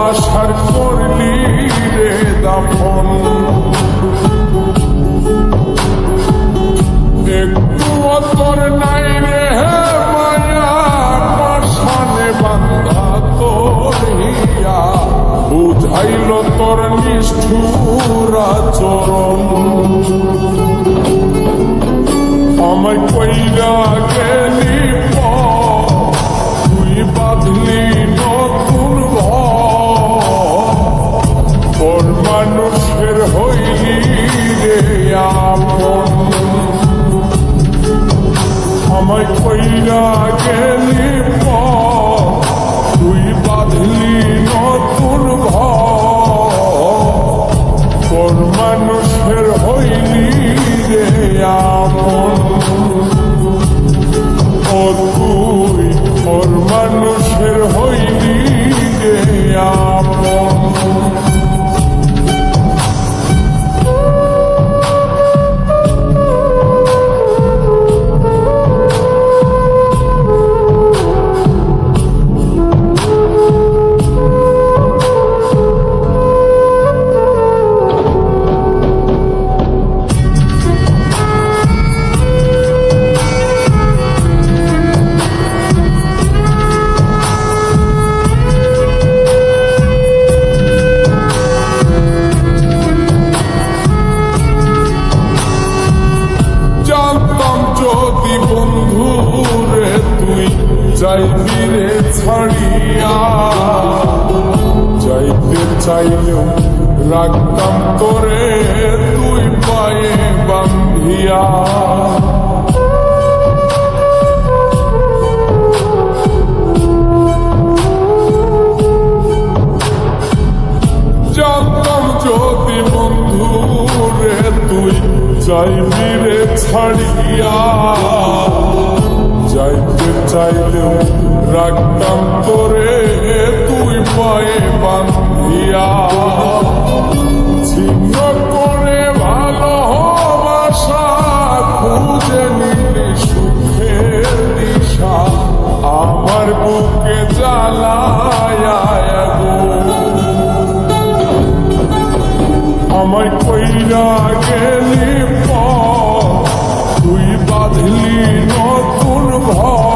ভালোবাসার করলি রে দাফন। একটু অতর নাই রে মায়া পাশানে বান্ধা তরিয়া বুঝাইল তোর নিষ্ঠুরা চরণ আমায় কইরা গেলি আমায় কইরা গেলি তুই বাঁধলি নতুন ঘর মানুষের হইলি রে আপন ও তুই ওর মানুষের হইলি রে আপন যাইবি রে ছাড়িয়া যাইতে চাইলেও রাখতাম তোরে তুই পায়ে বান্ধিয়া। তুই যাইবি রে ছাড়িয়া। যাইতে চাইলেও রাখতাম তোরে তুই পায়ে বান্ধিয়া। ছিন্ন করে ভালোবাসা খুঁজে নিলি সুখের দিশা। আমার বুকে জ্বালায় আমায় কইরা গেলি পথ, তুই বাঁধলি নতুন ঘর।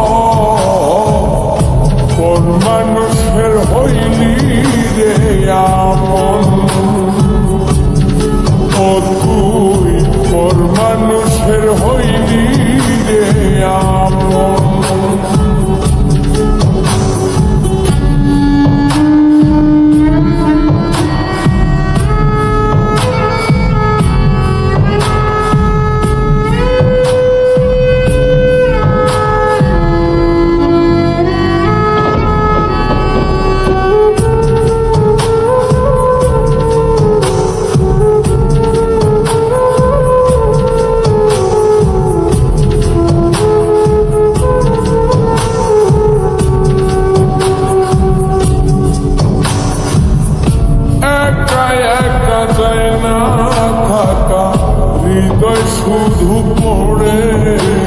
একা একা যায় না থাকা। হৃদয় শুধু পড়ে।